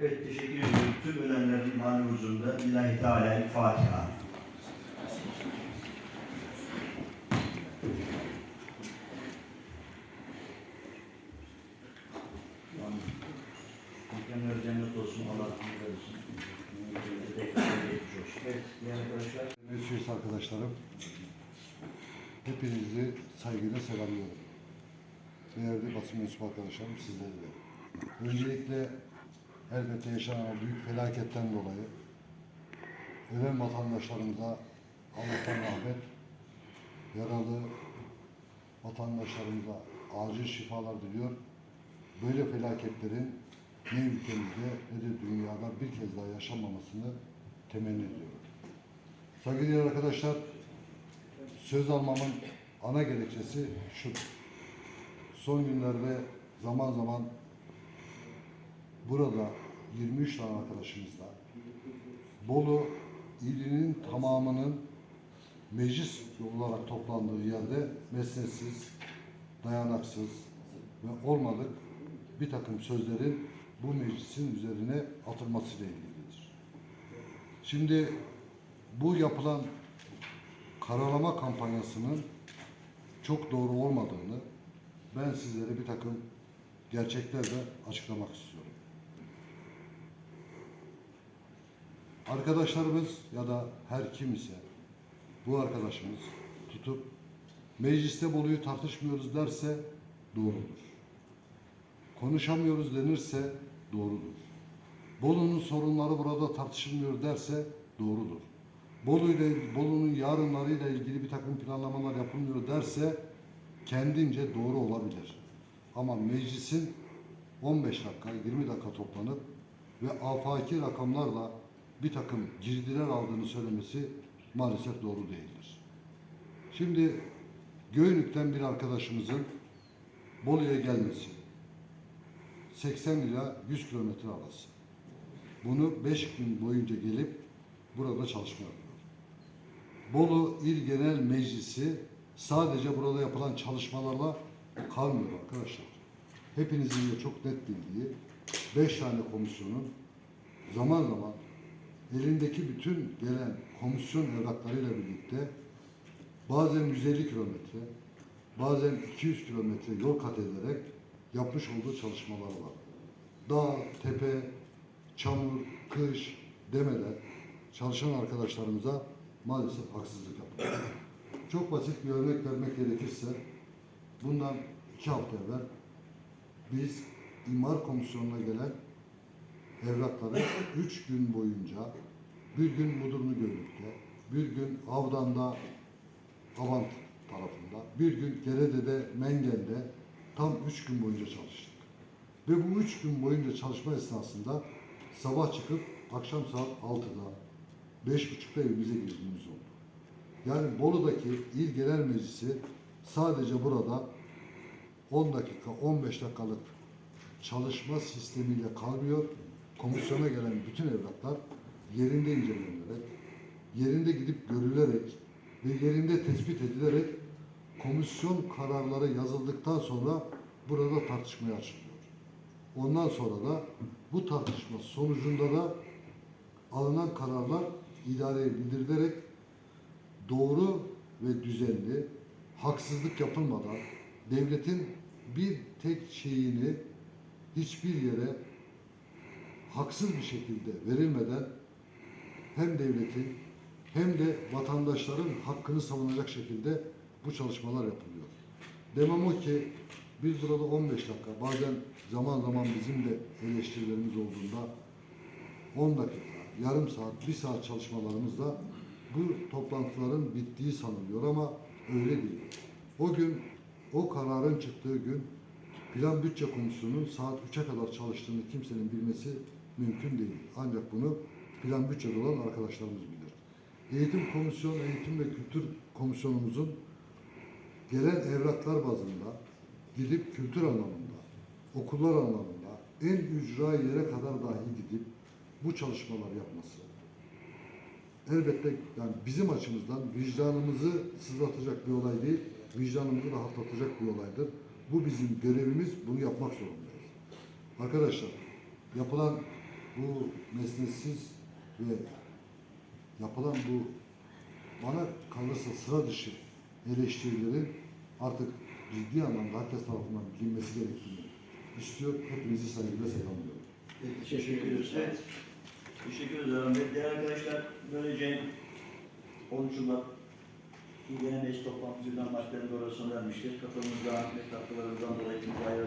Evet teşekkür ediyorum. Tüm ölenlerin mani huzurunda Lillahi Teala Fatiha. Mükemmel cennet olsun. Allah rahmet eylesin. Evet, arkadaşlar. Meclis arkadaşlarım, hepinizi saygıyla selamlıyorum. Değerli basın mensubu arkadaşlarım, sizleri de. Öncelikle elbette yaşanan büyük felaketten dolayı ölen vatandaşlarımıza Allah'tan rahmet, yaralı vatandaşlarımıza acil şifalar diliyor. Böyle felaketlerin ne ülkemizde ne de dünyada bir kez daha yaşanmamasını temenni ediyorum. Saygıdeğer arkadaşlar, söz almamın ana gerekçesi şudur. Son günlerde zaman zaman burada 23 tane arkadaşımızla Bolu ilinin tamamının meclis olarak toplandığı yerde mesnetsiz, dayanaksız ve olmadık bir takım sözlerin bu meclisin üzerine atılmasıyla ilgilidir. Şimdi bu yapılan karalama kampanyasının çok doğru olmadığını ben sizlere bir takım gerçeklerle açıklamak istiyorum. Arkadaşlarımız ya da her kim ise bu arkadaşımız tutup mecliste Bolu'yu tartışmıyoruz derse doğrudur. Konuşamıyoruz denirse doğrudur. Bolu'nun sorunları burada tartışılmıyor derse doğrudur. Bolu ile Bolu'nun yarınlarıyla ilgili bir takım planlamalar yapılmıyor derse kendince doğru olabilir. Ama meclisin 15 dakika, 20 dakika toplanıp ve afaki rakamlarla bir takım girdiler aldığını söylemesi maalesef doğru değildir. Şimdi Göynük'ten bir arkadaşımızın Bolu'ya gelmesi 80 ila 100 kilometre arası. Bunu 5 gün boyunca gelip burada çalışma yapıyor. Bolu İl Genel Meclisi sadece burada yapılan çalışmalarla kalmıyor arkadaşlar. Hepinizin de çok net bildiği 5 tane komisyonun zaman zaman elindeki bütün gelen komisyon evraklarıyla birlikte bazen 150 kilometre, bazen 200 kilometre yol kat ederek yapmış olduğu çalışmalar var. Dağ, tepe, çamur, kış demeden çalışan arkadaşlarımıza maalesef haksızlık yapılıyor. Çok basit bir örnek vermek gerekirse bundan iki hafta evvel biz imar komisyonuna gelen evrakları üç gün boyunca bir gün Mudurnu Gölük'te, bir gün Avdan'da Avant tarafında, bir gün Gerede'de, Mengen'de tam üç gün boyunca çalıştık. Ve bu üç gün boyunca çalışma esnasında sabah çıkıp akşam saat 6'da, beş buçukta evimize girdiğimiz oldu. Yani Bolu'daki İl Genel Meclisi sadece burada 10 dakika, 15 dakikalık çalışma sistemiyle kalmıyor. Komisyona gelen bütün evraklar yerinde incelenerek, yerinde gidip görülerek ve yerinde tespit edilerek komisyon kararları yazıldıktan sonra burada tartışmaya açılıyor. Ondan sonra da bu tartışma sonucunda da alınan kararlar idareye bildirilerek doğru ve düzenli, haksızlık yapılmadan devletin bir tek şeyini hiçbir yere haksız bir şekilde verilmeden hem devletin hem de vatandaşların hakkını savunacak şekilde bu çalışmalar yapılıyor. Demem o ki biz burada 15 dakika bazen zaman zaman bizim de eleştirilerimiz olduğunda 10 dakika, yarım saat, bir saat çalışmalarımızda bu toplantıların bittiği sanılıyor ama öyle değil. O gün, o kararın çıktığı gün Plan Bütçe Komisyonu'nun saat 3'e kadar çalıştığını kimsenin bilmesi mümkün değil. Ancak bunu Plan Bütçe'de olan arkadaşlarımız bilir. Eğitim Komisyonu, Eğitim ve Kültür Komisyonumuzun gelen evraklar bazında gidip kültür anlamında, okullar anlamında en ücra yere kadar dahi gidip bu çalışmalar yapması elbette yani bizim açımızdan vicdanımızı sızlatacak bir olay değil, vicdanımızı rahatlatacak bir olaydır. Bu bizim görevimiz, bunu yapmak zorundayız. Arkadaşlar, yapılan bu mesnetsiz ve yapılan bu bana kalırsa sıra dışı eleştirilerin artık ciddi anlamda herkes tarafından bilinmesi gerektiğini istiyor. Hepinizi saygıyla selamlıyorum. Teşekkür ederiz. Evet. Teşekkür Bey. Değerli arkadaşlar, böylece 13 Şubat İl Genel Meclis toplantısından maçların doğru sona ermiştir. Katılımınızdan ve katkılarınızdan dolayı hepinize ayrı